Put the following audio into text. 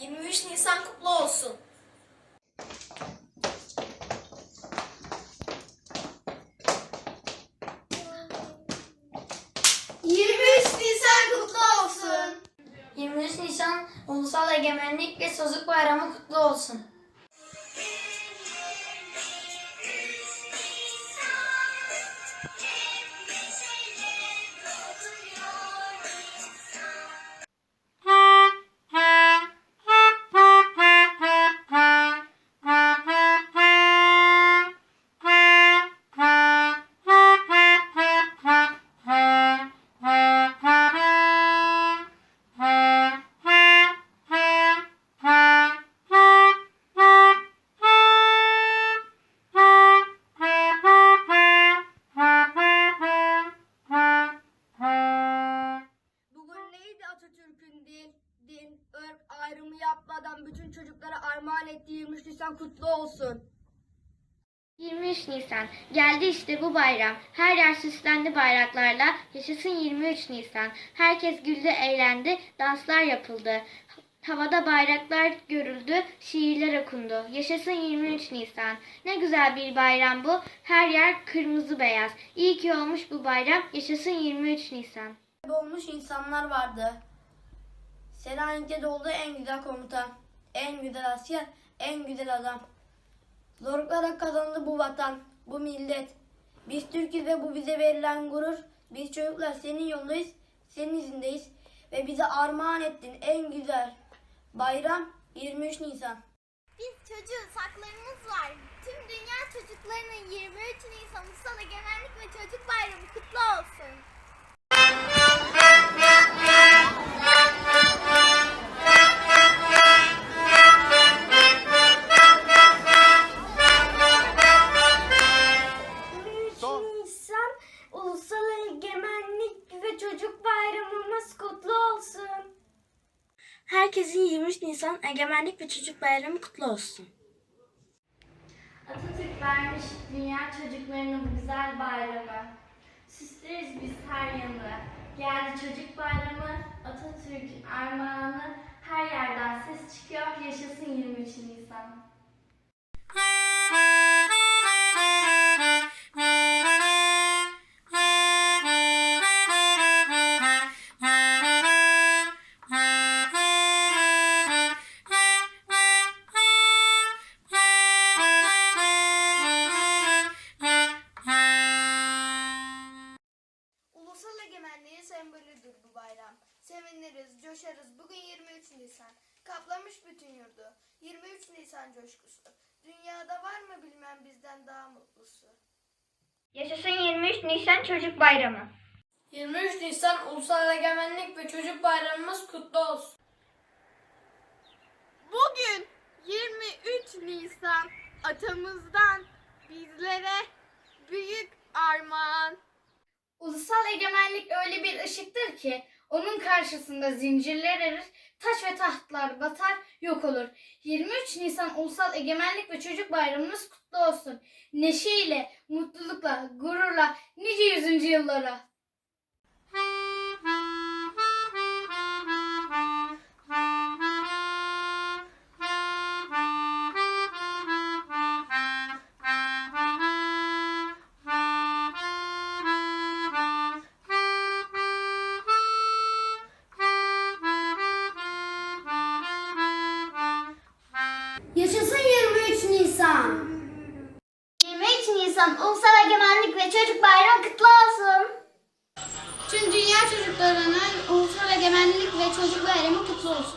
23 Nisan kutlu olsun. Nisan kutlu olsun. 23 Nisan Ulusal Egemenlik ve Çocuk Bayramı kutlu olsun. Armağan ettiği 23 Nisan kutlu olsun. 23 Nisan. Geldi işte bu bayram. Her yer süslendi bayraklarla. Yaşasın 23 Nisan. Herkes güldü, eğlendi, danslar yapıldı. Havada bayraklar görüldü, şiirler okundu. Yaşasın 23 Nisan. Ne güzel bir bayram bu. Her yer kırmızı beyaz. İyi ki olmuş bu bayram. Yaşasın 23 Nisan. olmuş insanlar vardı. Selanik'te doldu en güzel komutan, en güzel asker, en güzel adam. Zorluklara kazandı bu vatan, bu millet. Biz Türk'üz ve bu bize verilen gurur. Biz çocuklar senin yolundayız, senin izindeyiz. Ve bize armağan ettin en güzel bayram 23 Nisan. Biz çocuğuz, haklarımız var. Tüm dünya çocuklarının 23 Nisan Ulusal Egemenlik ve Çocuk Bayramı kutlu olsun. Herkesin 23 Nisan Egemenlik ve Çocuk Bayramı kutlu olsun. Atatürk vermiş dünya çocuklarının bu güzel bayramı. Süsleriz biz her yanı. Geldi çocuk bayramı, Atatürk'ün armağanı. Her yerden ses çıkıyor, yaşasın 23 Nisan. Seviniriz, coşarız. Bugün 23 Nisan. Kaplamış bütün yurdu. 23 Nisan coşkusu. Dünyada var mı bilmem bizden daha mutlusu. Yaşasın 23 Nisan Çocuk Bayramı. 23 Nisan Ulusal Egemenlik ve Çocuk Bayramımız kutlu olsun. Bugün 23 Nisan atamızdan bizlere büyük armağan. Ulusal egemenlik öyle bir ışıktır ki onun karşısında zincirler erir, taş ve tahtlar batar, yok olur. 23 Nisan Ulusal Egemenlik ve Çocuk Bayramımız kutlu olsun. Neşeyle, mutlulukla, gururla nice yüzüncü yıllara. Ve Çocuk Bayramı kutlu olsun.